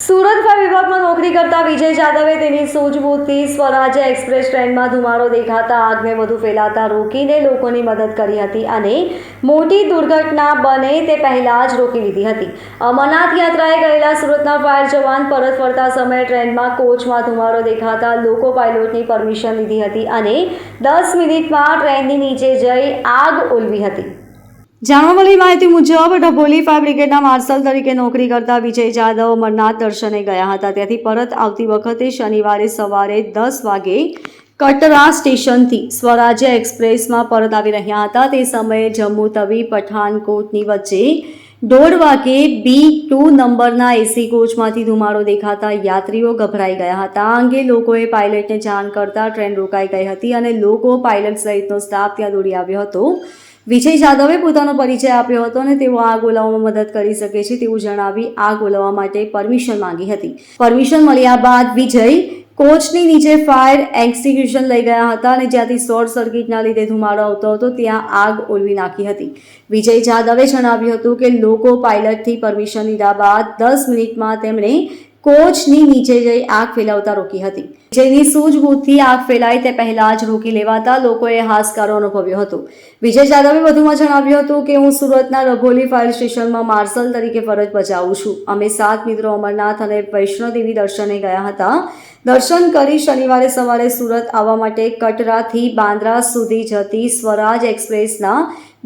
Surat fire વિભાગમાં નોકરી કરતા વિજય જાદવે તેની સૂઝબૂઝથી સ્વરાજ્ય એક્સપ્રેસ ટ્રેનમાં ધુમાડો દેખાતા આગને વધુ ફેલાતા રોકીને લોકોની મદદ કરી હતી અને મોટી દુર્ઘટના બને તે પહેલાં જ રોકી લીધી હતી. અમરનાથ યાત્રાએ ગયેલા સુરતના ફાયર જવાન પરત ફરતા સમયે ટ્રેનમાં કોચમાં ધુમાડો દેખાતા લોકો પાયલોટની પરમિશન લીધી હતી અને દસ મિનિટમાં ટ્રેનની નીચે જઈ આગ ઓલવી હતી. જાણવા મળી માહિતી મુજબ ડભોલી ફાયર બ્રિગેડના માર્શલ તરીકે નોકરી કરતા વિજય જાદવ અમરનાથ દર્શને ગયા હતા. ત્યાંથી પરત આવતી વખતે શનિવારે સવારે દસ વાગે કટરા સ્ટેશનથી સ્વરાજ્ય એક્સપ્રેસમાં પરત આવી રહ્યા હતા. તે સમયે જમ્મુ તવી, પઠાનકોટની વચ્ચે દોઢ વાગે બી ટુ નંબરના એસી કોચમાંથી ધુમાડો દેખાતા યાત્રીઓ ગભરાઈ ગયા હતા. આ અંગે લોકોએ પાયલટને જાણ કરતા ટ્રેન રોકાઈ ગઈ હતી અને લોકો પાયલટ સહિતનો સ્ટાફ ત્યાં દોડી આવ્યો હતો. વિજય જાદવે પોતાનો પરિચય આપ્યો હતો અને તેઓ આગ ઓલાવવામાં મદદ કરી શકે છે તેવું જણાવી આગ ઓલાવવા માટે પરમિશન માંગી હતી. પરમિશન મળ્યા બાદ વિજય કોચની નીચે ફાયર એક્સિક્યુશન લઈ ગયા હતા અને જ્યાંથી શોર્ટ સર્કિટના લીધે ધુમાડો આવતો હતો ત્યાં આગ ઓલવી નાખી હતી. વિજય જાદવે જણાવ્યું હતું કે લોકો પાયલટથી પરમિશન લીધા બાદ દસ મિનિટમાં તેમણે કોચની નીચે જઈ આગ ફેલાવતા રોકી હતી. જેની સૂઝબૂછથી આગ ફેલાય તે પહેલા જ રોકી લેવાતા લોકોએ હાશકારો અનુભવ્યો હતો. વિજય જાદવે વધુમાં જણાવ્યું હતું કે, હું સુરતના રભોલી ફાયર સ્ટેશનમાં માર્શલ તરીકે ફરજ બજાવું છું. અમે સાત મિત્રો અમરનાથ અને વૈષ્ણોદેવી દર્શને ગયા હતા. દર્શન કરી શનિવારે સવારે સુરત આવવા માટે કટરાથી બાંદ્રા સુધી જતી સ્વરાજ એક્સપ્રેસના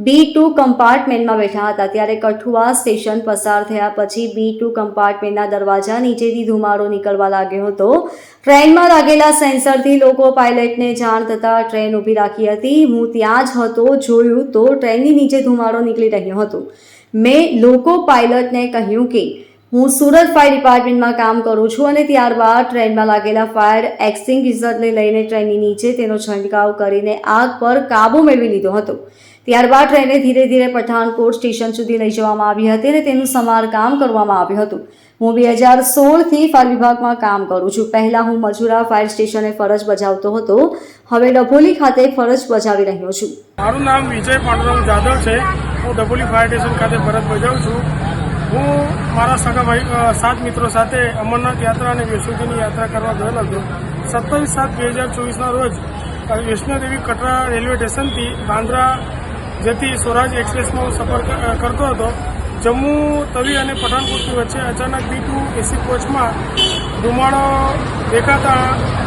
બી ટુ કમ્પાર્ટમેન્ટમાં બેઠા હતા. ત્યારે કઠુઆ સ્ટેશન પસાર થયા પછી બી ટુ કમ્પાર્ટમેન્ટના દરવાજા નીચેથી ધુમાડો નીકળવા લાગ્યો હતો. ટ્રેનમાં લાગેલા સેન્સરથી લોકો પાયલટને જાણ થતાં ટ્રેન ઊભી રાખી હતી. હું ત્યાં જ હતો, જોયું તો ટ્રેનની નીચે ધુમાડો નીકળી રહ્યો હતો. મેં લોકો પાયલટને કહ્યું કે હું સુરત ફાયર ડિપાર્ટમેન્ટમાં કામ કરું છું અને ત્યારબાદ ટ્રેનમાં લાગેલા ફાયર એક્સટિંગ્વિશરને લઈને ટ્રેનની નીચે તેનો છંટકાવ કરીને આગ પર કાબુ મેળવી લીધો હતો. ત્યારબાદ ટ્રેને ધીરે ધીરે પઠાણકોટ સ્ટેશન સુધી લઈ જવામાં આવી હતી અને તેનું સમારકામ કરવામાં આવ્યું હતું. હું બે હજાર સોળથી ફાયર વિભાગમાં કામ કરું છું. પહેલાં હું મજુરા ફાયર સ્ટેશને ફરજ બજાવતો હતો. હવે ડભોલી ખાતે ફરજ બજાવી રહ્યો છું. મારું નામ વિજય પાંડુરંગ જાદવ છે. હું ડભોલી ફાયર સ્ટેશન ખાતે ફરજ બજાવું છું. હું મારા સગા ભાઈ સાત મિત્રો સાથે અમરનાથ યાત્રા અને વૈષ્ણોદેવીની યાત્રા કરવા ગયેલો હતો. સત્તાવીસ સાત બે હજાર ચોવીસના રોજ વૈષ્ણોદેવી કટરા રેલવે સ્ટેશનથી બાંદ્રા જતી સ્વરાજ એક્સપ્રેસમાં હું સફર કરતો હતો. જમ્મુ, તવી અને પઠાણકોટની વચ્ચે અચાનક બી ટુ એસી કોચમાં ધુમાડો દેખાતા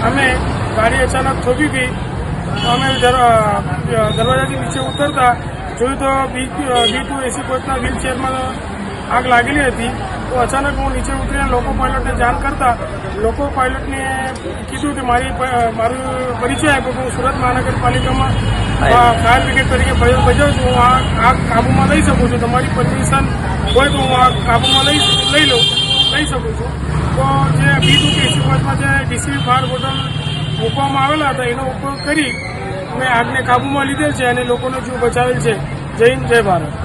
અમે ગાડી અચાનક થોભી ગઈ. અમે દર- દરવાજાથી નીચે ઉતરતા જોયું તો બી બી ટુ એસી કોચના વ્હીલચેરમાં આગ લાગેલી હતી, તો અચાનક હું નીચે ઉતરીને લોકો પાયલટને જાણ કરતા લોકો પાયલટને કીધું કે મારી મારું પરિચય આપ્યો કે હું સુરત મહાનગરપાલિકામાં ફાયર બ્રિગેડ તરીકે ફરજ છું. હું આગ કાબૂમાં લઈ શકું છું. તમારી પરમિશન હોય તો હું આ કાબૂમાં લઈ લઈ લઉં, લઈ શકું છું. તો જે બીજું કે એસી જે ડીસી ફાયર બોટલ મૂકવામાં આવેલા હતા, એનો ઉપયોગ કરી મેં આગને કાબૂમાં લીધેલ છે અને લોકોનો જીવ બચાવેલ છે. જય હિન્દ, જય Bharat.